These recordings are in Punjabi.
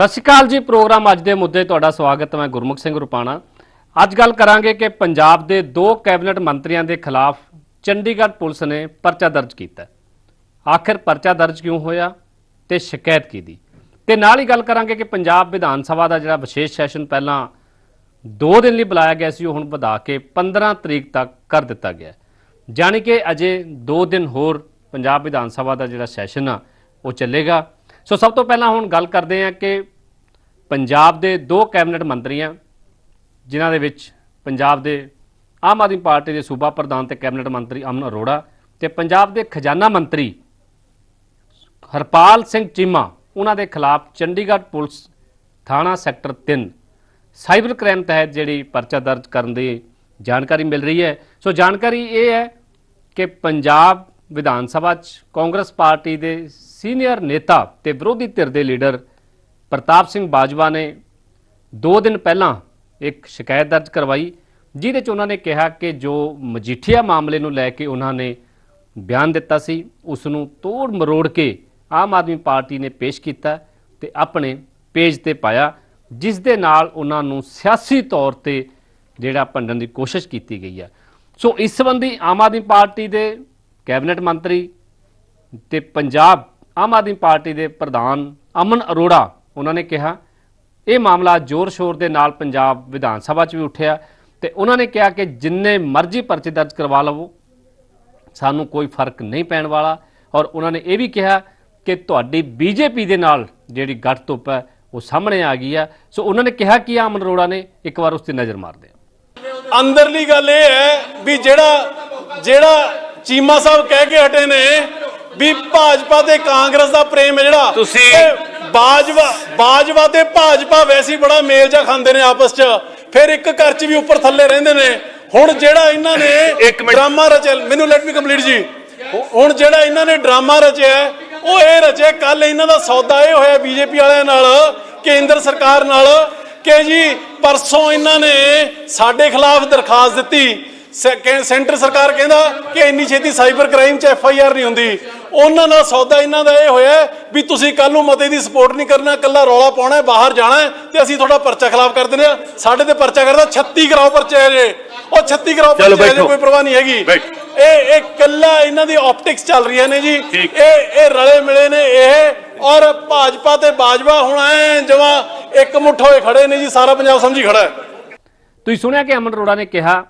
ਸਤਿ ਸ਼੍ਰੀ ਅਕਾਲ ਜੀ, ਪ੍ਰੋਗਰਾਮ ਅੱਜ ਦੇ ਮੁੱਦੇ ਤੁਹਾਡਾ ਸਵਾਗਤ ਮੈਂ ਗੁਰਮੁਖ ਸਿੰਘ ਰੁਪਾਣਾ। ਅੱਜ ਗੱਲ ਕਰਾਂਗੇ ਕਿ ਪੰਜਾਬ ਦੇ ਦੋ ਕੈਬਨਿਟ ਮੰਤਰੀਆਂ ਦੇ ਖਿਲਾਫ ਚੰਡੀਗੜ੍ਹ ਪੁਲਿਸ ਨੇ ਪਰਚਾ ਦਰਜ ਕੀਤਾ। ਆਖਿਰ ਪਰਚਾ ਦਰਜ ਕਿਉਂ ਹੋਇਆ ਤੇ ਸ਼ਿਕਾਇਤ ਕੀ ਤੇ ਨਾਲ ਹੀ ਗੱਲ ਕਰਾਂਗੇ ਕਿ ਪੰਜਾਬ ਵਿਧਾਨ ਸਭਾ ਦਾ ਜਿਹੜਾ ਵਿਸ਼ੇਸ਼ ਸੈਸ਼ਨ ਪਹਿਲਾਂ 2 ਦਿਨ ਲਈ ਬੁਲਾਇਆ ਗਿਆ ਸੀ, ਉਹ ਹੁਣ ਵਧਾ ਕੇ 15 ਤਰੀਕ ਤੱਕ ਕਰ ਦਿੱਤਾ ਗਿਆ। ਹੈ। ਜਾਣੀ ਕਿ ਅਜੇ 2 ਦਿਨ ਹੋਰ ਪੰਜਾਬ ਵਿਧਾਨ ਸਭਾ ਦਾ ਜਿਹੜਾ ਸੈਸ਼ਨ ਆ, ਉਹ ਚੱਲੇਗਾ। ਸੋ ਸਭ ਤੋਂ ਪਹਿਲਾਂ ਹੁਣ ਗੱਲ ਕਰਦੇ ਹਾਂ ਕਿ ਪੰਜਾਬ ਦੇ ਦੋ ਕੈਬਨਿਟ ਮੰਤਰੀਆਂ, ਜਿਨ੍ਹਾਂ ਦੇ ਵਿੱਚ ਪੰਜਾਬ ਦੇ ਆਮ ਆਦਮੀ ਪਾਰਟੀ ਦੇ ਸੂਬਾ ਪ੍ਰਧਾਨ ਤੇ ਕੈਬਨਿਟ ਮੰਤਰੀ ਅਮਨ ਅਰੋੜਾ ਤੇ ਪੰਜਾਬ ਦੇ ਖਜ਼ਾਨਾ ਮੰਤਰੀ ਹਰਪਾਲ ਸਿੰਘ ਚੀਮਾ, ਉਹਨਾਂ ਦੇ ਖਿਲਾਫ ਚੰਡੀਗੜ੍ਹ ਪੁਲਿਸ ਥਾਣਾ ਸੈਕਟਰ 3 ਸਾਈਬਰ ਕ੍ਰਾਈਮ ਤਹਿਤ ਜਿਹੜੀ ਪਰਚਾ ਦਰਜ ਕਰਨ ਦੀ ਜਾਣਕਾਰੀ ਮਿਲ ਰਹੀ ਹੈ। ਸੋ ਜਾਣਕਾਰੀ ਇਹ ਹੈ ਕਿ ਪੰਜਾਬ ਵਿਧਾਨ ਸਭਾ 'ਚ ਕਾਂਗਰਸ ਪਾਰਟੀ ਦੇ ਸੀਨੀਅਰ ਨੇਤਾ ਤੇ ਵਿਰੋਧੀ ਧਿਰ ਦੇ ਲੀਡਰ ਪ੍ਰਤਾਪ ਸਿੰਘ ਬਾਜਵਾ ਨੇ 2 ਦਿਨ ਪਹਿਲਾਂ ਇੱਕ ਸ਼ਿਕਾਇਤ ਦਰਜ ਕਰਵਾਈ, ਜਿਹਦੇ 'ਚ ਉਹਨਾਂ ਨੇ ਕਿਹਾ ਕਿ ਜੋ ਮਜੀਠੀਆ ਮਾਮਲੇ ਨੂੰ ਲੈ ਕੇ ਉਹਨਾਂ ਨੇ ਬਿਆਨ ਦਿੱਤਾ ਸੀ ਉਸ ਨੂੰ ਤੋੜ ਮਰੋੜ ਕੇ ਆਮ ਆਦਮੀ ਪਾਰਟੀ ਨੇ ਪੇਸ਼ ਕੀਤਾ ਤੇ ਆਪਣੇ ਪੇਜ ਤੇ ਪਾਇਆ, ਜਿਸ ਦੇ ਨਾਲ ਉਹਨਾਂ ਨੂੰ ਸਿਆਸੀ ਤੌਰ ਤੇ ਜਿਹੜਾ ਭੰਡਣ ਦੀ ਕੋਸ਼ਿਸ਼ ਕੀਤੀ ਗਈ ਹੈ। ਸੋ ਇਸ ਸੰਬੰਧੀ ਆਮ ਆਦਮੀ ਪਾਰਟੀ ਦੇ ਕੈਬਨਿਟ ਮੰਤਰੀ ਤੇ ਪੰਜਾਬ ਆਮ ਆਦਮੀ ਪਾਰਟੀ ਦੇ ਪ੍ਰਧਾਨ ਅਮਨ ਅਰੋੜਾ, ਉਹਨਾਂ ਨੇ ਕਿਹਾ, ਇਹ ਮਾਮਲਾ ਜ਼ੋਰ-ਸ਼ੋਰ ਦੇ ਨਾਲ ਪੰਜਾਬ ਵਿਧਾਨ ਸਭਾ 'ਚ ਵੀ ਉੱਠਿਆ ਤੇ ਉਹਨਾਂ ਨੇ ਕਿਹਾ ਕਿ ਜਿੰਨੇ ਮਰਜ਼ੀ ਪਰਚੇ ਦਰਜ ਕਰਵਾ ਲਵੋ, ਸਾਨੂੰ ਕੋਈ ਫ਼ਰਕ ਨਹੀਂ ਪੈਣ ਵਾਲਾ ਔਰ ਉਹਨਾਂ ਨੇ ਇਹ ਵੀ ਕਿਹਾ ਕਿ ਤੁਹਾਡੀ ਬੀਜੇਪੀ ਦੇ ਨਾਲ ਜਿਹੜੀ ਗੱਠ ਧੁੱਪ ਹੈ, ਉਹ ਸਾਹਮਣੇ ਆ ਗਈ ਹੈ। ਸੋ ਉਹਨਾਂ ਨੇ ਕਿਹਾ ਕਿ ਅਮਨ ਅਰੋੜਾ ਨੇ? ਇੱਕ ਵਾਰ ਉਸ ਤੇ ਨਜ਼ਰ ਮਾਰਦੇ ਆ ਅੰਦਰਲੀ ਗੱਲ ਇਹ ਹੈ ਵੀ ਜਿਹੜਾ ਜਿਹੜਾ ਚੀਮਾ ਸਾਹਿਬ ਕਹਿ ਕੇ ਹਟੇ ਨੇ ਵੀ ਭਾਜਪਾ ਤੇ ਕਾਂਗਰਸ ਦਾ ਪ੍ਰੇਮ ਹੈ ਜਿਹੜਾ। ਤੁਸੀਂ- ਬਾਜਵਾ ਬਾਜਵਾ ਤੇ ਭਾਜਪਾ ਵੈਸੇ ਬੜਾ ਮੇਲ ਜਾ ਖਾਂਦੇ ਨੇ ਆਪਸ 'ਚ। ਫਿਰ ਇੱਕ ਘਰ 'ਚ ਵੀ ਉੱਪਰ ਥੱਲੇ ਰਹਿੰਦੇ ਨੇ। ਹੁਣ ਜਿਹੜਾ ਇਹਨਾਂ ਨੇ। ਡਰਾਮਾ ਰਚਿਆ ਮੈਨੂੰ ਲੈਟ ਮੀ ਕੰਪਲੀਟ ਜੀ। ਹੁਣ ਜਿਹੜਾ ਇਹਨਾਂ ਨੇ ਡਰਾਮਾ ਰਚਿਆ ਉਹ ਇਹ ਰਚਿਆ ਕੱਲ ਇਹਨਾਂ ਦਾ ਸੌਦਾ ਇਹ ਹੋਇਆ ਬੀਜੇਪੀ ਵਾਲਿਆਂ ਨਾਲ ਕੇਂਦਰ ਸਰਕਾਰ ਨਾਲ ਕਿ ਜੀ ਪਰਸੋਂ ਇਹਨਾਂ ਨੇ ਸਾਡੇ ਖਿਲਾਫ ਦਰਖਾਸਤ ਦਿੱਤੀ। ਸੈਂਟਰ ਸਰਕਾਰ ਕਹਿੰਦਾ ਕਿ ਇੰਨੀ ਛੇਤੀ ਸਾਈਬਰ ਕ੍ਰਾਈਮ 'ਚ ਐਫ ਆਈ ਆਰ ਨਹੀਂ ਹੁੰਦੀ। ਉਹਨਾਂ ਨਾਲ ਸੌਦਾ ਇਹਨਾਂ ਦਾ ਇਹ ਹੋਇਆ ਵੀ ਤੁਸੀਂ ਕੱਲ ਨੂੰ ਮਤੇ ਦੀ ਸਪੋਰਟ ਨਹੀਂ ਕਰਨਾ ਕੱਲਾ ਰੌਲਾ ਪਾਉਣਾ ਹੈ, ਬਾਹਰ ਜਾਣਾ ਹੈ ਤੇ ਅਸੀਂ ਤੁਹਾਡਾ ਪਰਚਾ ਖਿਲਾਫ ਕਰ ਦਿੰਦੇ ਆ ਸਾਡੇ ਤੇ ਪਰਚਾ ਕਰਦਾ 36 ਕਰਾਓ ਪਰਚੇ ਜੇ। ਉਹ 36 ਕਰਾਓ ਪਰਚੇ ਜੇ। ਕੋਈ ਪਰਵਾਹ ਨਹੀਂ ਹੈਗੀ। ਇਹ ਇਹ ਕੱਲਾ ਇਹਨਾਂ ਦੀ ਆਪਟਿਕਸ ਚੱਲ ਰਹੀਆਂ ਨੇ ਜੀ। ਇਹ ਇਹ ਰਲੇ ਮਿਲੇ ਨੇ ਇਹ। ਔਰ ਭਾਜਪਾ ਤੇ ਬਾਜਵਾ ਹੁਣ ਐ ਜਮਾ ਇੱਕ ਮੁੱਠ ਹੋਏ ਖੜੇ ਨੇ ਜੀ ਸਾਰਾ ਪੰਜਾਬ ਸਮਝੀ ਖੜਾ ਹੈ। ਤੁਸੀਂ ਸੁਣਿਆ ਕਿ ਅਮਨ ਅਰੋੜਾ ਨੇ ਕਿਹਾ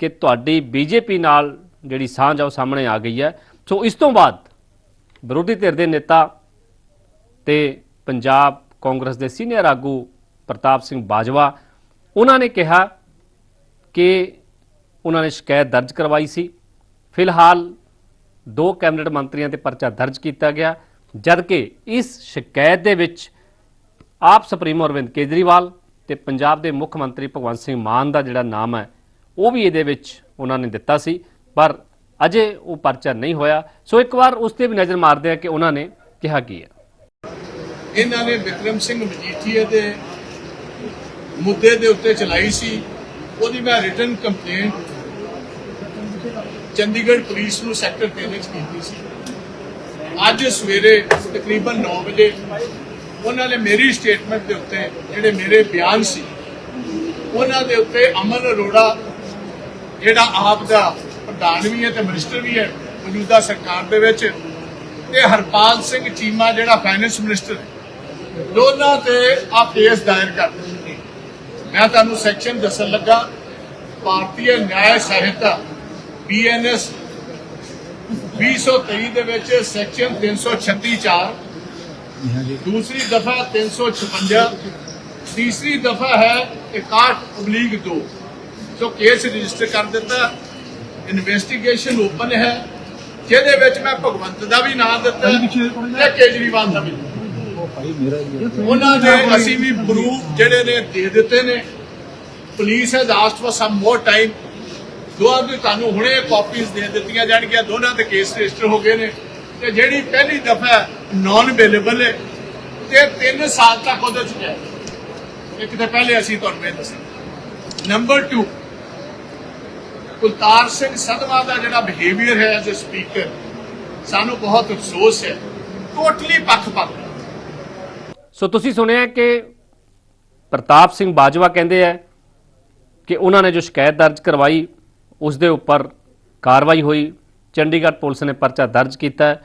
ਕਿ ਤੁਹਾਡੀ ਬੀਜੇਪੀ ਨਾਲ ਜਿਹੜੀ ਸਾਂਝ ਆ ਉਹ ਸਾਹਮਣੇ ਆ ਗਈ ਹੈ। ਸੋ ਇਸ ਤੋਂ ਬਾਅਦ ਵਿਰੋਧੀ ਧਿਰ ਦੇ ਨੇਤਾ ਤੇ ਪੰਜਾਬ ਕਾਂਗਰਸ ਦੇ ਸੀਨੀਅਰ ਆਗੂ ਪ੍ਰਤਾਪ ਸਿੰਘ ਬਾਜਵਾ, ਉਹਨਾਂ ਨੇ ਕਿਹਾ ਕਿ ਉਹਨਾਂ ਨੇ ਸ਼ਿਕਾਇਤ ਦਰਜ ਕਰਵਾਈ ਸੀ। ਫਿਲਹਾਲ ਦੋ ਕੈਬਨਿਟ ਮੰਤਰੀਆਂ ਤੇ ਪਰਚਾ ਦਰਜ ਕੀਤਾ ਗਿਆ, ਜਦਕਿ ਇਸ ਸ਼ਿਕਾਇਤ ਦੇ ਵਿੱਚ ਆਪ ਸੁਪਰੀਮੋ ਅਰਵਿੰਦ ਕੇਜਰੀਵਾਲ ਤੇ ਪੰਜਾਬ ਦੇ ਮੁੱਖ ਮੰਤਰੀ ਭਗਵੰਤ ਸਿੰਘ ਮਾਨ ਦਾ ਜਿਹੜਾ ਨਾਮ ਹੈ ਉਹ ਵੀ ਇਹਦੇ ਵਿੱਚ ਉਹਨਾਂ ਨੇ ਦਿੱਤਾ ਸੀ, ਪਰ ਅਜੇ ਉਹ ਪਰਚਾ ਨਹੀਂ ਹੋਇਆ। ਸੋ ਇੱਕ ਵਾਰ ਉਸ ਤੇ ਵੀ ਨਜ਼ਰ ਮਾਰਦੇ ਆ ਕਿ ਉਹਨਾਂ ਨੇ ਕਿਹਾ ਕੀ ਹੈ। ਇਹਨਾਂ ਨੇ ਵਿਕਰਮ ਸਿੰਘ ਮਜੀਠੀਆ ਦੇ ਮੁੱਦੇ ਦੇ ਉੱਤੇ ਚਲਾਈ ਸੀ। ਉਹਦੀ ਮੈਂ ਰਿਟਨ ਕੰਪਲੇਂਟ ਚੰਡੀਗੜ੍ਹ ਪੁਲਿਸ ਨੂੰ ਸੈਕਟਰ 3 ਵਿੱਚ ਕੀਤੀ ਸੀ। ਅੱਜ ਸਵੇਰੇ ਤਕਰੀਬਨ 9 ਵਜੇ ਉਹਨਾਂ ਨੇ ਮੇਰੀ ਸਟੇਟਮੈਂਟ ਦੇ ਉੱਤੇ ਜਿਹੜੇ ਮੇਰੇ ਬਿਆਨ ਸੀ, ਉਹਨਾਂ ਦੇ ਉੱਤੇ ਅਮਨ ਅਰੋੜਾ ਜਿਹੜਾ ਆਪ ਦਾ ਪ੍ਰਧਾਨ ਵੀ ਹੈ ਤੇ ਮਿਨਿਸਟਰ ਵੀ ਹੈ, ਮੌਜੂਦਾ ਸਰਕਾਰ ਦੇ ਵਿੱਚ ਤੇ ਹਰਪਾਲ ਸਿੰਘ ਚੀਮਾ ਜਿਹੜਾ ਫਾਈਨੈਂਸ ਮਿਨਿਸਟਰ ਹੈ, ਦੋਨਾਂ ਤੇ ਆ ਕੇਸ ਦਾਇਰ ਕਰ ਮੈਂ ਤੁਹਾਨੂੰ ਸੈਕਸ਼ਨ ਦੱਸਣ ਲੱਗਾ, ਭਾਰਤੀ ਨਿਆਂ ਸੰਹਿਤਾ ਬੀਐਨਐਸ 223 ਦੇ ਵਿੱਚ ਸੈਕਸ਼ਨ 336 4 ਦੂਸਰੀ ਦਫਾ 356 ਤੀਸਰੀ ਦਫਾ ਹੈ 61 oblique 2 ਸੋ ਕੇਸ ਰਜਿਸਟਰ ਕਰ ਦਿੱਤਾ ਇਨਵੈਸਟੀਗੇਸ਼ਨ ਓਪਨ ਹੈ ਜਿਹਦੇ ਵਿੱਚ ਮੈਂ ਭਗਵੰਤ ਦਾ ਵੀ ਨਾਮ ਦਿੱਤਾ ਤੇ ਕੇਜਰੀਵਾਲ ਦਾ ਵੀ ਉਹਨਾਂ ਦੇ ਅਸੀਂ ਵੀ ਪ੍ਰੂਫ ਜਿਹੜੇ ਨੇ ਦੇ ਦਿੱਤੇ ਨੇ। Police has asked for some more time ਦੋਹਾਂ ਦੀ ਤੁਹਾਨੂੰ ਹੁਣੇ ਕਾਪੀਜ਼ ਦੇ ਦਿੱਤੀਆਂ ਜਾਣਗੀਆਂ ਦੋਨਾਂ ਦੇ ਕੇਸ ਰਜਿਸਟਰ ਹੋ ਗਏ ਨੇ। ਤੇ ਜਿਹੜੀ ਪਹਿਲੀ ਦਫਾ ਨਾਨ ਅਵੇਲੇਬਲ ਹੈ ਤੇ 3 ਸਾਲ ਤੱਕ ਉਹਦੇ ਚ ਹੈ। ਇੱਕ ਤੇ ਪਹਿਲੇ ਅਸੀਂ ਤੁਹਾਨੂੰ ਇਹ ਦੱਸਿਆ ਨੰਬਰ 2 ਕੁਲਤਾਰ ਸਿੰਘ ਸਦਵਾ ਦਾ ਜਿਹੜਾ ਬਿਹੇਵੀਅਰ ਹੈ ਐਜ਼ ਅ ਸਪੀਕਰ ਸਾਨੂੰ ਬਹੁਤ ਅਫਸੋਸ ਹੈ। ਟੋਟਲੀ ਪੱਖਪਾਤ। ਸੋ ਤੁਸੀਂ ਸੁਣਿਆ ਕਿ ਪ੍ਰਤਾਪ ਸਿੰਘ ਬਾਜਵਾ ਕਹਿੰਦੇ ਆ ਕਿ ਉਹਨਾਂ ਨੇ ਜੋ ਸ਼ਿਕਾਇਤ ਦਰਜ ਕਰਵਾਈ, ਉਸ ਦੇ ਉੱਪਰ ਕਾਰਵਾਈ ਹੋਈ। ਚੰਡੀਗੜ੍ਹ ਪੁਲਿਸ ਨੇ ਪਰਚਾ ਦਰਜ ਕੀਤਾ ਹੈ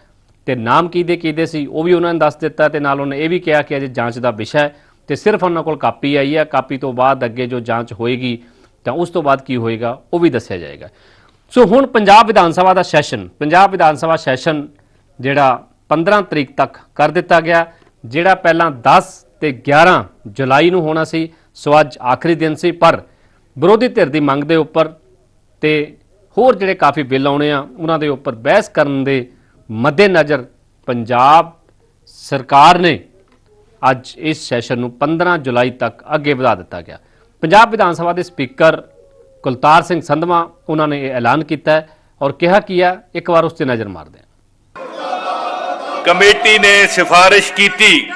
ਤੇ ਨਾਮ ਕਿਹਦੇ ਕਿਹਦੇ ਸੀ, ਉਹ ਵੀ ਉਹਨਾਂ ਨੇ ਦੱਸ ਦਿੱਤਾ ਤੇ ਨਾਲ ਉਹਨੇ ਇਹ ਵੀ ਕਿਹਾ ਕਿ ਅਜੇ ਜਾਂਚ ਦਾ ਵਿਸ਼ਾ ਹੈ ਤੇ ਸਿਰਫ ਉਹਨਾਂ ਕੋਲ ਕਾਪੀ ਆਈ ਹੈ। ਕਾਪੀ ਤੋਂ ਬਾਅਦ ਅੱਗੇ ਜੋ ਜਾਂਚ ਹੋਏਗੀ ਤਾਂ ਉਸ ਤੋਂ ਬਾਅਦ ਕੀ ਹੋਏਗਾ? ਉਹ ਵੀ ਦੱਸਿਆ ਜਾਏਗਾ। ਸੋ ਹੁਣ ਪੰਜਾਬ ਵਿਧਾਨ ਸਭਾ ਦਾ ਸੈਸ਼ਨ ਪੰਜਾਬ ਵਿਧਾਨ ਸਭਾ ਸੈਸ਼ਨ ਜਿਹੜਾ 15 ਤਰੀਕ ਤੱਕ ਕਰ ਦਿੱਤਾ ਗਿਆ, ਜਿਹੜਾ ਪਹਿਲਾਂ 10 ਤੇ 11 ਜੁਲਾਈ ਨੂੰ ਹੋਣਾ ਸੀ, ਸੋ ਅੱਜ ਆਖਰੀ ਦਿਨ ਸੀ, ਪਰ ਵਿਰੋਧੀ ਧਿਰ ਦੀ ਮੰਗ ਦੇ ਉੱਪਰ ਤੇ ਹੋਰ ਜਿਹੜੇ ਕਾਫੀ ਬਿੱਲ ਆਉਣੇ ਆ, ਉਹਨਾਂ ਦੇ ਉੱਪਰ ਬਹਿਸ ਕਰਨ ਦੇ ਮੱਦੇਨਜ਼ਰ ਪੰਜਾਬ ਸਰਕਾਰ ਨੇ ਅੱਜ ਇਸ ਸੈਸ਼ਨ ਨੂੰ 15 ਜੁਲਾਈ ਤੱਕ ਅੱਗੇ ਵਧਾ ਦਿੱਤਾ ਗਿਆ। ਪੰਜਾਬ ਵਿਧਾਨ ਸਭਾ ਦੇ ਸਪੀਕਰ ਕੁਲਤਾਰ ਸਿੰਘ ਸੰਧਵਾ, ਉਹਨਾਂ ਨੇ ਇਹ ਐਲਾਨ ਕੀਤਾ ਹੈ ਔਰ ਕਿਹਾ ਕੀ ਹੈ, ਇੱਕ ਵਾਰ ਉਸ ਤੇ ਨਜ਼ਰ ਮਾਰਦੇ ਹਾਂ। ਕਮੇਟੀ ਨੇ ਸਿਫਾਰਿਸ਼ ਕੀਤੀ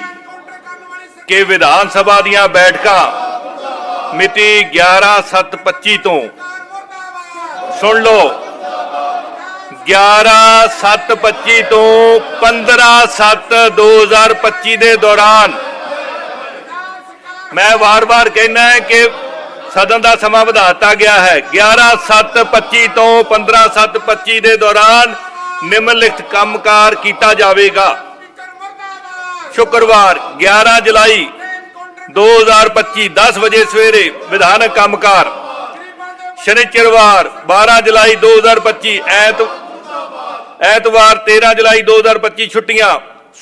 ਕਿ ਵਿਧਾਨ ਸਭਾ ਦੀਆਂ ਬੈਠਕਾਂ ਮਿਤੀ 11/7/25 ਤੋਂ ਸੁਣ ਲਓ 11/7/25 ਤੋਂ 15/7/2025 ਦੇ ਦੌਰਾਨ ਮੈਂ ਵਾਰ-ਵਾਰ ਕਹਿਣਾ ਹੈ ਕਿ ਸਦਨ ਦਾ ਸਮਾਂ ਵਧਾ ਦਿੱਤਾ ਗਿਆ ਹੈ। 11/7/25 ਤੋਂ 15/7/25 ਦੇ ਦੌਰਾਨ ਨਿਮਨਲਿਖਤ ਕੰਮਕਾਰ ਕੀਤਾ ਜਾਵੇਗਾ। ਸ਼ੁੱਕਰਵਾਰ 11 ਜੁਲਾਈ 2025 10 ਵਜੇ ਸਵੇਰੇ ਵਿਧਾਨਕ ਕੰਮਕਾਰ। ਸ਼ਨੀਚਰਵਾਰ 12 ਜੁਲਾਈ 2025 ਐਤ ਐਤਵਾਰ 13 ਜੁਲਾਈ 2025 ਛੁੱਟੀਆਂ।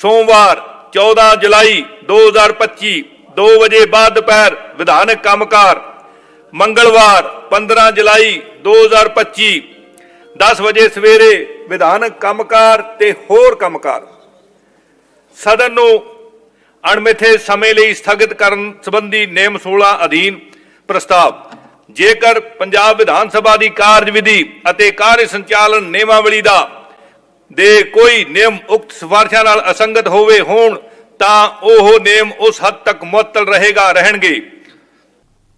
ਸੋਮਵਾਰ 14 ਜੁਲਾਈ 2025 2 ਵਜੇ ਬਾਅਦ ਦੁਪਹਿਰ ਵਿਧਾਨਕ ਕੰਮਕਾਰ, ਮੰਗਲਵਾਰ 15 ਜੁਲਾਈ 2025 10 ਵਜੇ ਸਵੇਰੇ ਵਿਧਾਨਕ ਕੰਮਕਾਰ ਤੇ ਹੋਰ ਕੰਮਕਾਰ। ਸਦਨ ਨੂੰ ਅਣਮਿੱਥੇ ਸਮੇਂ ਲਈ ਸਥਗਿਤ ਕਰਨ ਸੰਬੰਧੀ ਨਿਯਮ 16 ਅਧੀਨ ਪ੍ਰਸਤਾਵ, ਜੇਕਰ ਪੰਜਾਬ ਵਿਧਾਨ ਸਭਾ ਦੀ ਕਾਰਜਵਿਧੀ ਅਤੇ ਕਾਰਜ ਸੰਚਾਲਨ ਨਿਯਮਾਵਲੀ ਦਾ ਦੇ ਕੋਈ ਨਿਯਮ ਉਕਤ ਸਿਫਾਰਸ਼ਾਂ ਨਾਲ ਅਸੰਗਤ ਹੋਵੇ ਹੋਣ ਤਾਂ ਉਹ ਨੇਮ ਉਸ ਹੱਦ ਤੱਕ ਮੁਅੱਤਲ ਰਹੇਗਾ, ਰਹਿਣਗੇ।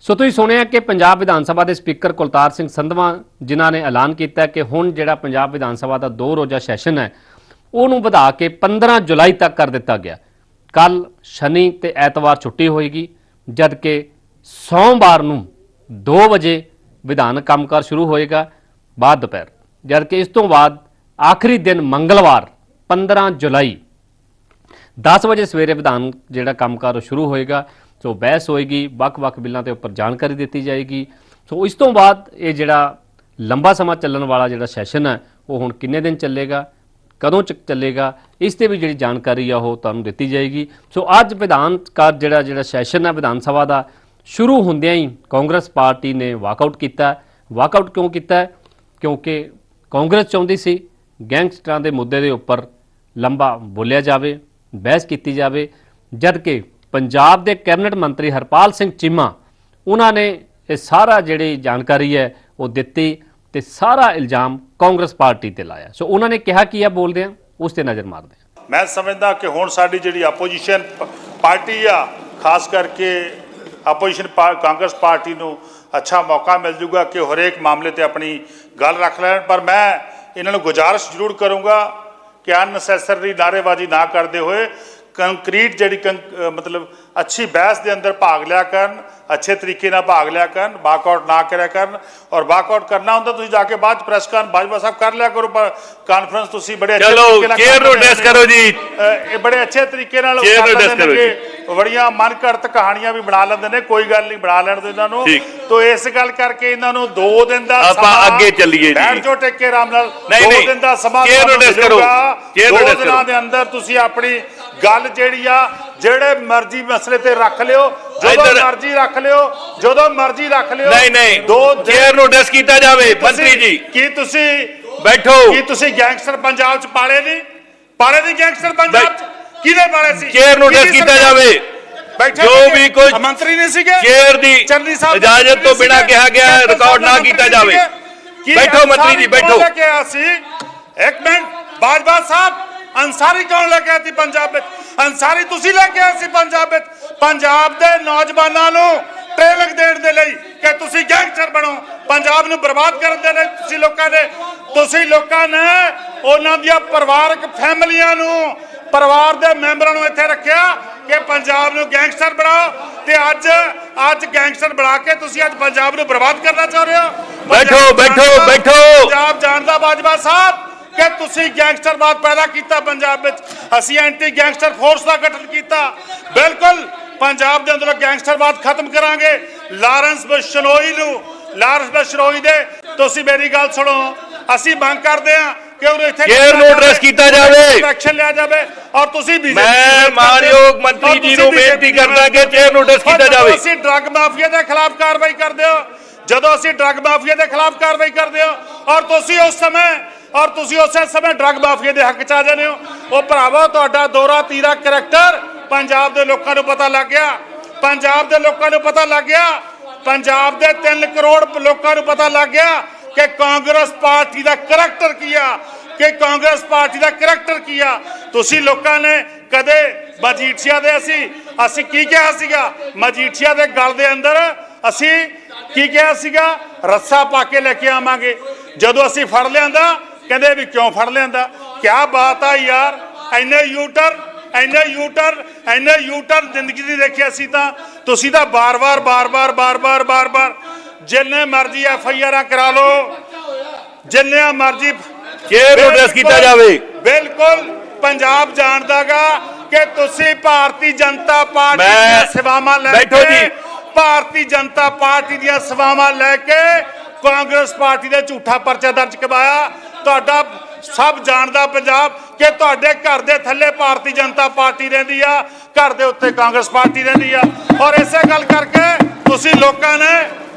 ਸੋ ਤੁਸੀਂ ਸੁਣਿਆ ਕਿ ਪੰਜਾਬ ਵਿਧਾਨ ਸਭਾ ਦੇ ਸਪੀਕਰ ਕੁਲਤਾਰ ਸਿੰਘ ਸੰਧਵਾ ਜਿਨ੍ਹਾਂ ਨੇ ਐਲਾਨ ਕੀਤਾ ਕਿ ਹੁਣ ਜਿਹੜਾ ਪੰਜਾਬ ਵਿਧਾਨ ਸਭਾ ਦਾ ਦੋ ਰੋਜ਼ਾ ਸੈਸ਼ਨ ਹੈ, ਉਹਨੂੰ ਵਧਾ ਕੇ 15 ਜੁਲਾਈ ਤੱਕ ਕਰ ਦਿੱਤਾ ਗਿਆ। ਕੱਲ ਸ਼ਨੀ ਤੇ ਐਤਵਾਰ ਛੁੱਟੀ ਹੋਏਗੀ, ਜਦਕਿ ਸੋਮਵਾਰ ਨੂੰ 2 ਵਜੇ ਵਿਧਾਨ ਕੰਮਕਾਰ ਸ਼ੁਰੂ ਹੋਏਗਾ, ਬਾਅਦ ਦੁਪਹਿਰ। ਜਦਕਿ ਇਸ ਤੋਂ ਬਾਅਦ ਆਖਰੀ ਦਿਨ ਮੰਗਲਵਾਰ 15 ਜੁਲਾਈ 10 ਵਜੇ ਸਵੇਰੇ ਵਿਧਾਨ ਜਿਹੜਾ ਕੰਮਕਾਰ ਉਹ ਸ਼ੁਰੂ ਹੋਏਗਾ, ਸੋ ਬਹਿਸ ਹੋਏਗੀ, ਵੱਖ-ਵੱਖ ਬਿੱਲਾਂ ਦੇ ਉੱਪਰ ਜਾਣਕਾਰੀ ਦਿੱਤੀ ਜਾਏਗੀ। ਸੋ ਇਸ ਤੋਂ ਬਾਅਦ ਇਹ ਜਿਹੜਾ ਲੰਬਾ ਸਮਾਂ ਚੱਲਣ ਵਾਲਾ ਜਿਹੜਾ ਸੈਸ਼ਨ ਹੈ, ਉਹ ਹੁਣ ਕਿੰਨੇ ਦਿਨ ਚੱਲੇਗਾ, ਕਦੋਂ ਚ ਚੱਲੇਗਾ, ਇਸ ਤੇ ਵੀ ਜਿਹੜੀ ਜਾਣਕਾਰੀ ਆ ਉਹ ਤੁਹਾਨੂੰ ਦਿੱਤੀ ਜਾਏਗੀ। ਸੋ ਅੱਜ ਵਿਧਾਨ ਕਾਰ ਜਿਹੜਾ ਜਿਹੜਾ ਸੈਸ਼ਨ ਹੈ ਵਿਧਾਨ ਸਭਾ ਦਾ, ਸ਼ੁਰੂ ਹੁੰਦਿਆਂ ਹੀ ਕਾਂਗਰਸ ਪਾਰਟੀ ਨੇ ਵਾਕਆਊਟ ਕੀਤਾ। ਵਾਕਆਊਟ ਕਿਉਂ ਕੀਤਾ? ਕਿਉਂਕਿ ਕਾਂਗਰਸ ਚਾਹੁੰਦੀ ਸੀ ਗੈਂਗਸਟਰਾਂ ਦੇ ਮੁੱਦੇ ਦੇ ਉੱਪਰ ਲੰਬਾ ਬੋਲਿਆ ਜਾਵੇ। ਬਹਿਸ ਕੀਤੀ ਜਾਵੇ ਜਦ ਕਿ ਪੰਜਾਬ ਦੇ ਕੈਬਨਿਟ ਮੰਤਰੀ ਹਰਪਾਲ ਸਿੰਘ ਚੀਮਾ, ਉਹਨਾਂ ਨੇ ਇਹ ਸਾਰਾ ਜਿਹੜੀ ਜਾਣਕਾਰੀ ਹੈ, ਉਹ ਦਿੱਤੀ ਤੇ ਸਾਰਾ ਇਲਜ਼ਾਮ ਕਾਂਗਰਸ ਪਾਰਟੀ ਤੇ ਲਾਇਆ। ਸੋ ਉਹਨਾਂ ਨੇ ਕਿਹਾ ਕੀ ਆ ਬੋਲਦੇ ਆ ਉਸ ਤੇ ਨਜ਼ਰ ਮਾਰਦੇ ਆ ਮੈਂ ਸਮਝਦਾ ਕਿ ਹੁਣ ਸਾਡੀ ਜਿਹੜੀ ਆਪੋਜੀਸ਼ਨ ਪਾਰਟੀ ਆ, ਖਾਸ ਕਰਕੇ ਆਪੋਜੀਸ਼ਨ ਕਾਂਗਰਸ ਪਾਰਟੀ ਨੂੰ ਅੱਛਾ ਮੌਕਾ ਮਿਲ ਜੂਗਾ ਕਿ ਉਹ ਹਰੇਕ ਮਾਮਲੇ ਤੇ ਆਪਣੀ ਗੱਲ ਰੱਖ ਲੈਣ, ਪਰ ਮੈਂ ਇਹਨਾਂ ਨੂੰ ਗੁਜ਼ਾਰਿਸ਼ ਜ਼ਰੂਰ ਕਰੂੰਗਾ ਕਿ ਅਨਨੈਸੈਸਰੀ ਨਾਅਰੇਬਾਜ਼ੀ ਨਾ ਕਰਦੇ ਹੋਏ ਕੰਕਰੀਟ ਜਿਹੜੀ ਮਤਲਬ ਅੱਛੀ ਬਹਿਸ ਦੇ ਅੰਦਰ ਭਾਗ ਲਿਆ ਕਰਨ ਅੱਛੇ ਤਰੀਕੇ ਨਾਲ ਭਾਗ ਲਿਆ ਕਰਨ ਵਾਕਆਊਟ ਨਾ ਕਰਿਆ ਕਰਨ ਔਰ ਵਾਕਆਊਟ ਕਰਨਾ ਹੁੰਦਾ ਤੁਸੀਂ ਜਾ ਕੇ ਬਾਅਦ ਪ੍ਰੈਸ ਕਾਨ ਬਾਜਵਾ ਸਾਹਿਬ ਕਰ ਲਿਆ ਕਰੋ ਕਾਨਫਰੰਸ ਤੁਸੀਂ ਬੜੇ ਅੱਛੇ ਤਰੀਕੇ ਨਾਲ ਚੇਅਰ ਕਰ ਨੂੰ ਡੈਸ ਜੀ। ਇਹ ਬੜੇ ਅੱਛੇ ਤਰੀਕੇ ਨਾਲ ਕਰ ਨੂੰ ਕਰੋ ਕਿ ਬੜੀਆਂ ਮਨ ਘੜਤ ਕਹਾਣੀਆਂ ਵੀ ਬਣਾ ਲੈਂਦੇ ਨੇ ਕੋਈ ਗੱਲ ਨਹੀਂ ਬਣਾ ਲੈਣ ਦਿਓ ਇਹਨਾਂ ਨੂੰ। ਤੋ ਇਸ ਗੱਲ ਕਰਕੇ ਇਹਨਾਂ ਨੂੰ 2 ਦਿਨ ਦਾ ਆਪਾਂ ਅੱਗੇ ਚੱਲੀਏ ਜੀ। ਬੈਠ ਜਾਓ ਟੇਕੇ ਆਰਾਮ ਨਾਲ ਨਹੀਂ, 2 ਨਹੀਂ। ਦਿਨ ਦਾ ਸਮਾਂ Chair ਨੂੰ ਤੁਹਾਨੂੰ desk ਕਰੋ। ਮਿਲੂਗਾ। Chair ਨੂੰ ਦੋ desk ਦਿਨਾਂ ਕਰੋ। ਦੇ ਅੰਦਰ ਤੁਸੀਂ ਆਪਣੀ ਗੱਲ ਜਿਹੜੀ ਆ ਜਿਹੜੇ ਮਰਜ਼ੀ ਮਸਲੇ ਤੇ ਰੱਖ ਲਿਓ ਜਦੋਂ ਮਰਜ਼ੀ ਰੱਖ ਲਿਓ ਜਦੋਂ ਮਰਜ਼ੀ ਰੱਖ ਲਿਓ ਨਹੀਂ ਨਹੀਂ ਦੋ ਚੇਅਰ ਨੂੰ ਡੈਸ ਕੀਤਾ ਜਾਵੇ ਮੰਤਰੀ ਜੀ ਕੀ ਤੁਸੀਂ ਬੈਠੋ ਕੀ ਤੁਸੀਂ ਗੈਂਗਸਟਰ ਪੰਜਾਬ ਚ ਪਾਲੇ ਨਹੀਂ ਪਾਲੇ ਨਹੀਂ ਗੈਂਗਸਟਰ ਪੰਜਾਬ ਚ ਕਿਹਦੇ ਪਾਲੇ ਸੀ ਚੇਅਰ ਨੂੰ ਡੈਸ ਕੀਤਾ? ਜਾਵੇ ਜੋ? ਵੀ ਕੋਈ ਮੰਤਰੀ ਨਹੀਂ ਸੀਗੇ ਚੇਅਰ ਦੀ ਇਜਾਜ਼ਤ ਤੋਂ ਬਿਨਾਂ? ਕਿਹਾ ਗਿਆ ਰਿਕਾਰਡ ਨਾ ਕੀਤਾ ਜਾਵੇ। ਬੈਠੋ ਮੰਤਰੀ ਜੀ, ਬੈਠੋ। ਲੈ ਕੇ ਸੀ ਇੱਕ ਮਿੰਟ ਬਾਜਵਾ ਸਾਹਿਬ ਅੰਸਾਰੀ ਕੌਣ ਲੈ ਕੇ ਸੀ ਪੰਜਾਬ ਵਿੱਚ ਅੰਸਾਰੀ ਤੁਸੀਂ ਲੈ ਕੇ ਆਏ ਸੀ ਪੰਜਾਬ ਵਿੱਚ ਪੰਜਾਬ ਦੇ ਨੌਜਵਾਨਾਂ ਨੂੰ ਟ੍ਰੇਨਿੰਗ ਦੇਣ ਦੇ ਲਈ ਕਿ ਤੁਸੀਂ ਗੈਂਗਸਟਰ ਬਣੋ ਪੰਜਾਬ ਨੂੰ ਬਰਬਾਦ ਕਰਨ ਦੇ ਲਈ ਤੁਸੀਂ ਲੋਕਾਂ ਨੇ ਤੁਸੀਂ ਲੋਕਾਂ ਨੇ ਉਹਨਾਂ ਦੀਆਂ ਪਰਿਵਾਰਕ ਫੈਮਲੀਆਂ ਨੂੰ ਪਰਿਵਾਰ ਦੇ ਮੈਂਬਰਾਂ ਨੂੰ ਇੱਥੇ ਰੱਖਿਆ ਕਿ ਪੰਜਾਬ ਨੂੰ ਗੈਂਗਸਟਰ ਬਣਾਓ ਤੇ ਅੱਜ ਅੱਜ ਗੈਂਗਸਟਰ ਬਣਾ ਕੇ ਤੁਸੀਂ ਅੱਜ ਪੰਜਾਬ ਨੂੰ ਬਰਬਾਦ ਕਰਨਾ ਚਾਹ ਰਹੇ ਹੋ? ਬੈਠੋ, ਬੈਠੋ, ਬੈਠੋ। ਪੰਜਾਬ ਜਾਣਦਾ ਬਾਜਵਾ ਸਾਹਿਬ ਕਿ ਤੁਸੀਂ ਗੈਂਗਸਟਰਵਾਦ ਪੈਦਾ ਕੀਤਾ ਪੰਜਾਬ ਵਿੱਚ। ਅਸੀਂ ਐਂਟੀ ਗੈਂਗਸਟਰ ਫੋਰਸ ਦਾ ਗਠਨ ਕੀਤਾ। ਬਿਲਕੁਲ ਪੰਜਾਬ ਦੇ ਅੰਦਰੋਂ ਗੈਂਗਸਟਰਵਾਦ ਖਤਮ ਕਰਾਂਗੇ। ਲਾਰੈਂਸ ਬਸ਼ਨੋਈ ਨੂੰ ਲਾਰੈਂਸ ਬਸ਼ਨੋਈ ਦੇ ਤੁਸੀਂ ਮੇਰੀ ਗੱਲ ਸੁਣੋ। ਅਸੀਂ ਮੰਗ ਕਰਦੇ ਹਾਂ ਕਿ ਉਹਨੂੰ ਇੱਥੇ Chair ਨੂੰ address ਕੀਤਾ ਜਾਵੇ। ਐਕਸ਼ਨ ਲਿਆ ਜਾਵੇ ਔਰ ਤੁਸੀਂ BJP ਮੈਂ ਮਾਨਯੋਗ ਮੰਤਰੀ ਜੀ ਨੂੰ ਬੇਨਤੀ ਕਰਦਾ ਕਿ chair ਨੂੰ address ਕੀਤਾ ਜਾਵੇ। ਅਸੀਂ ਡਰੱਗ ਮਾਫੀਆ ਦੇ ਖਿਲਾਫ ਕਾਰਵਾਈ ਕਰਦੇ ਹੋ ਜਦੋਂ ਅਸੀਂ ਡਰੱਗ ਮਾਫੀਆ ਦੇ ਖਿਲਾਫ ਕਾਰਵਾਈ ਕਰਦੇ ਹੋ ਔਰ ਤੁਸੀਂ ਉਸ ਸਮੇਂ ਔਰ ਤੁਸੀਂ ਉਸੇ ਸਮੇਂ ਡਰੱਗ ਮਾਫੀਆ ਦੇ ਹੱਕ ਚ ਆ ਜਾਂਦੇ ਹੋ। ਉਹ ਭਰਾਵੋ ਤੁਹਾਡਾ ਦੋਰਾ ਤੀਰਾ ਕਰੈਕਟਰ ਪੰਜਾਬ ਦੇ ਲੋਕਾਂ ਨੂੰ ਪਤਾ ਲੱਗ ਗਿਆ। ਪੰਜਾਬ ਦੇ ਲੋਕਾਂ ਨੂੰ ਪਤਾ ਲੱਗ ਗਿਆ। ਪੰਜਾਬ ਦੇ 3 ਕਰੋੜ ਲੋਕਾਂ ਨੂੰ ਪਤਾ ਲੱਗ ਗਿਆ। ਕਿ ਕਾਂਗਰਸ ਪਾਰਟੀ ਦਾ ਕਰੈਕਟਰ ਕੀ ਆ? ਕਿ ਕਾਂਗਰਸ ਪਾਰਟੀ ਦਾ ਕਰੈਕਟਰ ਕੀ ਆ? ਤੁਸੀਂ ਲੋਕਾਂ ਨੇ ਕਦੇ ਮਜੀਠੀਆ ਦੇ ਅਸੀਂ ਅਸੀਂ ਕੀ ਕਿਹਾ ਸੀਗਾ? ਮਜੀਠੀਆ ਦੇ ਗਲ ਦੇ ਅੰਦਰ ਅਸੀਂ ਕੀ ਕਿਹਾ ਸੀਗਾ? ਰੱਸਾ ਪਾ ਕੇ ਲੈ ਕੇ ਆਵਾਂਗੇ। ਜਦੋਂ ਅਸੀਂ ਫੜ ਲਿਆਂਦਾ, ਕਹਿੰਦੇ ਵੀ ਕਿਉਂ ਫੜ ਲਿਆਂਦਾ? ਕੀ ਬਾਤ ਆ ਯਾਰ ਐਨੇ ਯੂਟਰ ਐਨੇ ਯੂਟਰ ਐਨੇ ਯੂਟਰ ਜ਼ਿੰਦਗੀ ਦੀ ਦੇਖਿਆ ਸੀ ਤਾਂ। ਤੁਸੀਂ ਤਾਂ ਬਾਰ-ਬਾਰ ਬਾਰ-ਬਾਰ ਬਾਰ-ਬਾਰ ਬਾਰ-ਬਾਰ ਜਿੰਨੇ ਮਰਜ਼ੀ ਐਫ ਆਈ ਆਰਾਂ ਕਰਾ ਲਓ ਜਿੰਨੇ ਮਰਜ਼ੀ ਨੂੰ address ਕੀਤਾ ਜਾਵੇ। ਬਿਲਕੁਲ ਪੰਜਾਬ ਜਾਣਦਾਗਾ ਕਿ ਤੁਸੀਂ ਭਾਰਤੀ ਜਨਤਾ ਪਾਰਟੀ ਦੀਆਂ ਸੇਵਾਵਾਂ ਲੈ ਕੇ। ਭਾਰਤੀ ਜਨਤਾ ਪਾਰਟੀ ਦੀਆਂ ਸੇਵਾਵਾਂ ਲੈ ਕੇ ਕਾਂਗਰਸ ਪਾਰਟੀ ਦੇ ਝੂਠਾ ਪਰਚਾ ਦਰਜ ਕਰਵਾਇਆ ਤੁਹਾਡਾ ਸਭ ਜਾਣਦਾ ਪੰਜਾਬ ਕਿ ਤੁਹਾਡੇ ਘਰ ਦੇ ਥੱਲੇ ਭਾਰਤੀ ਜਨਤਾ ਪਾਰਟੀ ਰਹਿੰਦੀ ਆ ਘਰ ਦੇ ਉੱਤੇ ਕਾਂਗਰਸ ਪਾਰਟੀ ਰਹਿੰਦੀ ਆ ਔਰ ਇਸੇ ਗੱਲ ਕਰਕੇ ਤੁਸੀਂ ਲੋਕਾਂ ਨੇ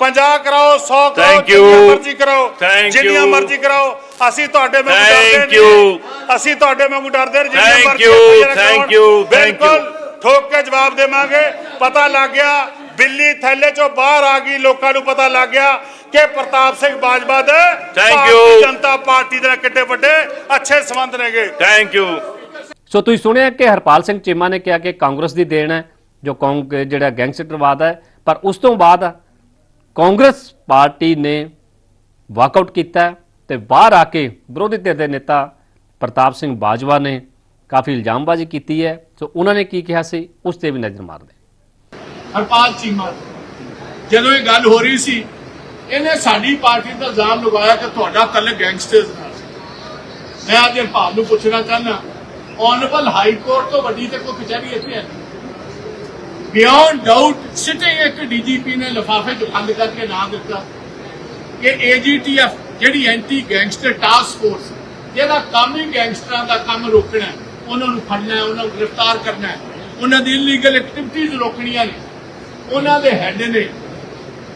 50 ਕਰਾਓ 100 ਕਰਾਓ Thank you. ਜਿੰਨੀਆਂ ਮਰਜ਼ੀ ਕਰਾਓ Thank ਜਿੰਨੀਆਂ you. ਮਰਜ਼ੀ ਕਰਾਓ ਅਸੀਂ ਤੁਹਾਡੇ ਵਾਂਗੂ Thank ਡਰਦੇ you. ਨਹੀਂ ਅਸੀਂ ਤੁਹਾਡੇ ਵਾਂਗੂ ਡਰਦੇ ਨਹੀਂ ਜਿੰਨੀਆਂ Thank ਮਰਜ਼ੀ you, ਕਰਾਉਣ। thank you, thank you. ਬਿਲਕੁਲ ਠੋਕ ਕੇ ਜਵਾਬ ਦੇਵਾਂਗੇ ਪਤਾ ਲੱਗ ਗਿਆ ਬਿੱਲੀ ਥੈਲੇ ਚੋਂ ਬਾਹਰ ਆ ਗਈ ਲੋਕਾਂ ਨੂੰ ਪਤਾ ਲੱਗ ਗਿਆ ਕਿ ਪ੍ਰਤਾਪ ਸਿੰਘ ਬਾਜਵਾ ਦੇ Thank Bharatiya you. Janata party ਦੇ ਨਾਲ ਕਿੱਡੇ ਵੱਡੇ ਅੱਛੇ ਸੰਬੰਧ ਨੇਗੇ ਥੈਂਕ ਯੂ ਸੋ ਤੁਸੀਂ ਸੁਣਿਆ ਕਿ ਹਰਪਾਲ ਸਿੰਘ ਚੀਮਾ ਨੇ ਕਿਹਾ ਕਿ ਕਾਂਗਰਸ ਦੀ ਦੇਣ ਹੈ ਜੋ ਕੌਂਗ ਜਿਹੜਾ ਗੈਂਗਸਟਰਵਾਦ ਹੈ ਪਰ ਉਸ ਤੋਂ ਬਾਅਦ ਕਾਂਗਰਸ ਪਾਰਟੀ ਨੇ ਵਾਕਆਊਟ ਕੀਤਾ ਤੇ ਬਾਹਰ ਆ ਕੇ ਵਿਰੋਧੀ ਧਿਰ ਦੇ ਨੇਤਾ ਪ੍ਰਤਾਪ ਸਿੰਘ ਬਾਜਵਾ ਨੇ ਕਾਫੀ ਇਲਜ਼ਾਮਬਾਜ਼ੀ ਕੀਤੀ ਹੈ। ਸੋ ਉਹਨਾਂ ਨੇ ਕੀ ਕਿਹਾ ਸੀ? ਉਸ ਤੇ ਵੀ ਨਜ਼ਰ ਮਾਰਦੇ ਹਰਪਾਲ ਚੀਮਾ, ਜਦੋਂ ਇਹ ਗੱਲ ਹੋ ਰਹੀ ਸੀ, ਇਹਨੇ ਸਾਡੀ ਪਾਰਟੀ ਦਾ ਇਲਜ਼ਾਮ ਲਗਾਇਆ ਕਿ ਤੁਹਾਡਾ ਕੱਲ ਗੈਂਗਸਟਰਸ ਨਾਲ ਮੈਂ ਅੱਜ ਹਰਪਾਲ ਨੂੰ ਪੁੱਛਣਾ ਚਾਹਨਾ ਆਨਰੇਬਲ ਹਾਈ ਕੋਰਟ ਤੋਂ ਵੱਡੀ ਤੇ ਕੋਈ ਕਚਹਿਰੀ ਇੱਥੇ ਹੈ ਬਿਯੋਂਡ ਡਾਊਟ ਸਿਟਿੰਗ ਇੱਕ ਡੀਜੀਪੀ ਨੇ ਲਿਫਾਫੇ 'ਚ ਬੰਦ ਕਰਕੇ ਨਾਂ ਦਿੱਤਾ ਕਿ ਏਜੀਟੀਐਫ ਜਿਹੜੀ ਐਂਟੀ ਗੈਂਗਸਟਰ ਟਾਸਕ ਫੋਰਸ ਜਿਹਦਾ ਕੰਮ ਹੀ ਗੈਂਗਸਟਰਾਂ ਦਾ ਕੰਮ ਰੋਕਣਾ ਉਹਨਾਂ ਨੂੰ ਫੜਨਾ ਉਹਨਾਂ ਨੂੰ ਗ੍ਰਿਫਤਾਰ ਕਰਨਾ ਉਹਨਾਂ ਦੀ ਇਲੀਗਲ ਐਕਟੀਵਿਟੀਜ਼ ਰੋਕਣੀਆਂ ਨੇ, ਉਹਨਾਂ ਦੇ ਹੈੱਡ ਨੇ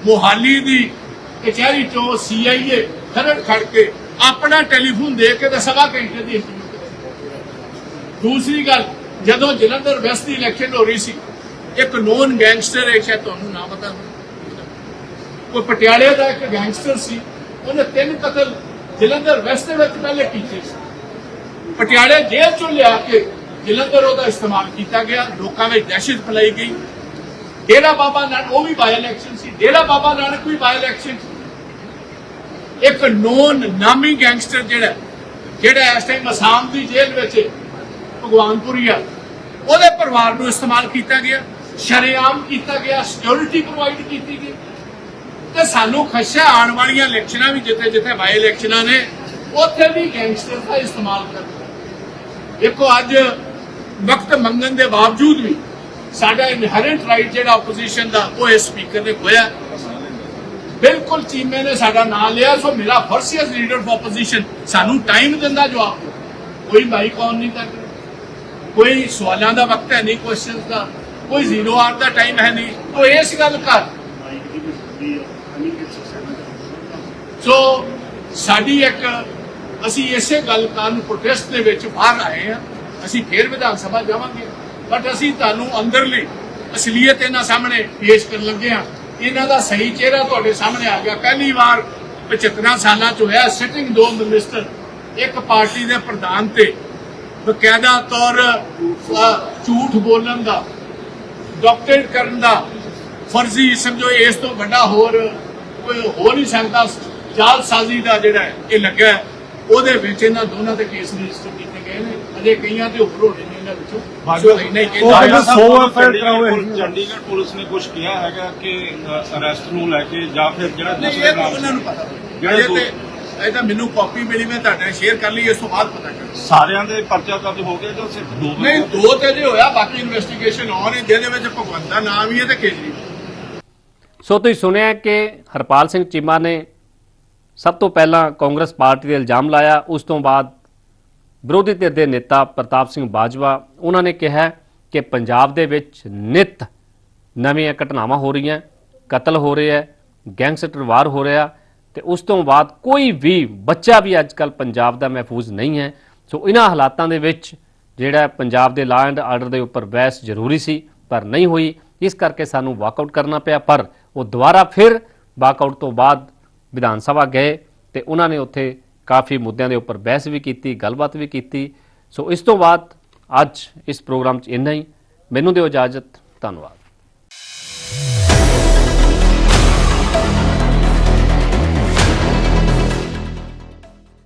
ਮੋਹਾਲੀ ਦੀ ਕਚਹਿਰੀ ਚੋਂ ਸੀਆਈਏ ਖਰੜ ਖੜ ਕੇ ਆਪਣਾ ਟੈਲੀਫੋਨ ਦੇ ਕੇ ਤੇ ਸਵਾ ਘੰਟੇ ਦੀ ਇੰਟਰਵਿਊ ਦੂਸਰੀ ਗੱਲ, ਜਦੋਂ ਜਲੰਧਰ ਵੈਸਟ ਦੀ ਇਲੈਕਸ਼ਨ ਹੋ ਰਹੀ ਸੀ ਇੱਕ ਨੋਨ ਗੈਂਗਸਟਰ ਹੈ ਸ਼ਾਇਦ ਤੁਹਾਨੂੰ ਨਾ ਪਤਾ ਹੋਵੇ। ਕੋਈ ਪਟਿਆਲੇ ਦਾ ਇੱਕ ਗੈਂਗਸਟਰ ਸੀ ਉਹਨੇ ਤਿੰਨ ਕਤਲ ਜਲੰਧਰ ਵੈਸਟ ਦੇ ਵਿੱਚ ਪਹਿਲੇ ਕੀਤੇ ਸੀ। ਪਟਿਆਲੇ ਜੇਲ੍ਹ ਚੋਂ ਲਿਆ ਕੇ ਜਲੰਧਰ ਉਹਦਾ ਇਸਤੇਮਾਲ ਕੀਤਾ ਗਿਆ ਲੋਕਾਂ ਵਿੱਚ ਦਹਿਸ਼ਤ ਫੈਲਾਈ ਗਈ। ਡੇਰਾ ਬਾਬਾ ਨਾਨਕ ਉਹ ਵੀ ਬਾਈ ਇਲੈਕਸ਼ਨ ਸੀ। ਡੇਰਾ ਬਾਬਾ ਨਾਨਕ ਵੀ ਬਾਈ ਇਲੈਕਸ਼ਨ ਸੀ। ਇੱਕ ਨੋਨ ਨਾਮੀ ਗੈਂਗਸਟਰ ਜਿਹੜਾ ਜਿਹੜਾ ਇਸ ਟਾਈਮ ਅਸਾਮ ਦੀ ਜੇਲ੍ਹ ਵਿੱਚ ਹੈ, ਭਗਵਾਨਪੁਰੀਆ ਉਹਦੇ ਪਰਿਵਾਰ ਨੂੰ ਇਸਤੇਮਾਲ ਕੀਤਾ ਗਿਆ। ਸ਼ਰੇਆਮ ਕੀਤਾ ਗਿਆ ਸਿਕਿਉਰਿਟੀ ਪ੍ਰੋਵਾਈਡ ਕੀਤੀ ਗਈ। ਤੇ ਸਾਨੂੰ ਖਸ਼ਾ ਆਉਣ ਵਾਲੀਆਂ ਇਲੈਕਸ਼ਨਾਂ ਵੀ ਜਿੱਥੇ ਜਿੱਥੇ ਬਾਈ ਇਲੈਕਸ਼ਨਾਂ ਨੇ, ਉੱਥੇ ਵੀ ਗੈਂਗਸਟਰ ਦਾ ਇਸਤੇਮਾਲ ਕਰਦੇ ਦੇਖੋ, ਅੱਜ ਵਕਤ ਮੰਗਣ ਦੇ ਬਾਵਜੂਦ ਵੀ ਸਾਡਾ ਇਨਹਰੈਂਟ ਰਾਈਟ ਜਿਹੜਾ ਆਪੋਜੀਸ਼ਨ ਦਾ, ਉਹ ਇਸ ਸਪੀਕਰ ਨੇ ਖੋਇਆ ਬਿਲਕੁਲ ਚੀਮੇ ਨੇ ਸਾਡਾ ਨਾਮ ਲਿਆ, ਸੋ ਮੇਰਾ ਫਰਜ਼ ਸੀ ਲੀਡਰ ਆਫ ਆਪੋਜੀਸ਼ਨ ਸਾਨੂੰ ਟਾਈਮ ਦਿੰਦਾ ਜਵਾਬ। ਕੋਈ ਮਾਈਕ ਆਨ ਨਹੀਂ ਕਰ ਕੋਈ ਸਵਾਲਾਂ ਦਾ ਵਕਤ ਹੈ ਨਹੀਂ ਕੁਐਸਚਨਸ ਦਾ। ਕੋਈ ਜ਼ੀਰੋ ਆਰ ਦਾ ਟਾਈਮ ਹੈ ਨਹੀਂ। ਤੋ ਇਸ ਗੱਲ ਕਰ। ਸੋ ਸਾਡੀ ਇੱਕ, ਅਸੀਂ ਇਸੇ ਗੱਲ ਕਾਰਨ ਪ੍ਰੋਟੈਸਟ ਦੇ ਵਿੱਚ ਬਾਹਰ ਆਏ ਆ ਅਸੀਂ ਫੇਰ ਵਿਧਾਨ ਸਭਾ ਜਾਵਾਂਗੇ। ਬਟ ਅਸੀਂ ਤੁਹਾਨੂੰ ਅੰਦਰਲੀ ਅਸਲੀਅਤ ਇਹਨਾਂ ਸਾਹਮਣੇ ਪੇਸ਼ ਕਰਨ ਲੱਗੇ ਆ ਇਹਨਾਂ ਦਾ ਸਹੀ ਚਿਹਰਾ ਤੁਹਾਡੇ ਸਾਹਮਣੇ ਆ ਗਿਆ। ਪਹਿਲੀ ਵਾਰ 75 ਸਾਲਾਂ ਚ ਹੋਇਆ ਸਿਟਿੰਗ ਦੋ ਮਿਨਿਸਟਰ ਇੱਕ ਪਾਰਟੀ ਦੇ ਪ੍ਰਧਾਨ ਤੇ ਬਕਾਇਦਾ ਤੌਰ ਝੂਠ ਬੋਲਣ ਦਾ। ਡਾਕਟਰੇਟ ਕਰਨ ਦਾ ਫਰਜ਼ੀ ਸਮਝੋ ਇਸ ਤੋਂ ਵੱਡਾ ਹੋਰ ਕੋਈ ਹੋ ਨਹੀਂ ਸਕਦਾ। ਜਾਲਸਾਜ਼ੀ ਦਾ ਜਿਹੜਾ ਇਹ ਲੱਗਾ। ਉਹਦੇ ਵਿੱਚ ਇਹਨਾਂ ਦੋਨਾਂ ਤੇ ਕੇਸ ਰਜਿਸਟਰ ਕੀਤੇ ਗਏ ਨੇ। ਅਜੇ ਕਈਆਂ ਦੇ ਉੱਪਰ ਹੋਣੇ ਨੇ ਇਹਨਾਂ ਵਿੱਚੋਂ। ਸੋ ਨਹੀਂ ਸਾਹਿਬ, 100 ਚੰਡੀਗੜ੍ਹ ਪੁਲਿਸ- ਚੰਡੀਗੜ੍ਹ ਪੁਲਿਸ ਨੇ ਕੁਝ ਕਿਹਾ ਹੈਗਾ ਕਿ ਅਰੈਸਟ ਨੂੰ ਲੈ ਕੇ ਜਾਂ ਫਿਰ ਜਿਹੜਾ ਦੂਸਰੇ ਇਹ ਤਾਂ ਨਾਮ ਉਹਨਾਂ ਨੂੰ ਪਤਾ। ਜਿਹੜੇ ਅਜੇ ਦੋ- ਤੇ ਇਹ ਤਾਂ ਮੈਨੂੰ ਕਾਪੀ ਮਿਲੀ ਮੈਂ ਤੁਹਾਡੇ ਨਾਲ ਸ਼ੇਅਰ ਕਰ ਲਈ ਇਸ ਤੋਂ ਬਾਅਦ ਪਤਾ ਕਰ ਸਾਰਿਆਂ ਦੇ ਪਰਚਾ ਦਰਜ ਹੋ ਗਿਆ ਜਾਂ ਸਿਰਫ ਦੋ ਨਹੀਂ? ਦੋ ਤੇ ਜੇ ਹੋਇਆ ਬਾਕੀ ਇਨਵੈਸਟੀਗੇਸ਼ਨ ਔਨ ਹੈ ਜਿਹਦੇ ਵਿੱਚ ਭਗਵੰਤ ਦਾ ਨਾਮ ਹੀ ਹੈ ਤੇ ਕੇਜਰੀਵਾਲ ਸੋ ਤੁਸੀਂ ਸੁਣਿਆ ਕਿ ਹਰਪਾਲ ਸਿੰਘ ਚੀਮਾ ਨੇ ਸਭ ਤੋਂ ਪਹਿਲਾਂ ਕਾਂਗਰਸ ਪਾਰਟੀ ਦੇ ਇਲਜ਼ਾਮ ਲਾਇਆ ਉਸ ਤੋਂ ਬਾਅਦ ਵਿਰੋਧੀ ਧਿਰ ਦੇ ਨੇਤਾ ਪ੍ਰਤਾਪ ਸਿੰਘ ਬਾਜਵਾ ਉਹਨਾਂ ਨੇ ਕਿਹਾ ਕਿ ਪੰਜਾਬ ਦੇ ਵਿੱਚ ਨਿਤ ਨਵੀਆਂ ਘਟਨਾਵਾਂ ਹੋ ਰਹੀਆਂ ਕਤਲ ਹੋ ਰਿਹਾ ਹੈ ਗੈਂਗਸਟਰ ਵਾਰ ਹੋ ਰਿਹਾ ਤੇ ਉਸ ਤੋਂ ਬਾਅਦ ਕੋਈ ਵੀ ਬੱਚਾ ਵੀ ਅੱਜਕੱਲ ਪੰਜਾਬ ਦਾ ਮਹਿਫੂਜ਼ ਨਹੀਂ ਹੈ। ਸੋ ਇਹਨਾਂ ਹਾਲਾਤਾਂ ਦੇ ਵਿੱਚ ਜਿਹੜਾ ਪੰਜਾਬ ਦੇ ਲਾਅ ਐਂਡ ਆਰਡਰ ਦੇ ਉੱਪਰ ਬਹਿਸ ਜ਼ਰੂਰੀ ਸੀ, ਪਰ ਨਹੀਂ ਹੋਈ। ਇਸ ਕਰਕੇ ਸਾਨੂੰ ਵਾਕਆਊਟ ਕਰਨਾ ਪਿਆ, ਪਰ ਉਹ ਦੁਬਾਰਾ ਫਿਰ ਵਾਕਆਊਟ ਤੋਂ ਬਾਅਦ ਵਿਧਾਨ ਸਭਾ ਗਏ ਤੇ ਉਹਨਾਂ ਨੇ ਉੱਥੇ ਕਾਫੀ ਮੁੱਦਿਆਂ ਦੇ ਉੱਪਰ ਬਹਿਸ ਵੀ ਕੀਤੀ, ਗੱਲਬਾਤ ਵੀ ਕੀਤੀ। ਸੋ ਇਸ ਤੋਂ ਬਾਅਦ ਅੱਜ ਇਸ ਪ੍ਰੋਗਰਾਮ 'ਚ ਇੰਨਾ ਹੀ। ਮੈਨੂੰ ਦਿਓ ਇਜਾਜ਼ਤ। ਧੰਨਵਾਦ।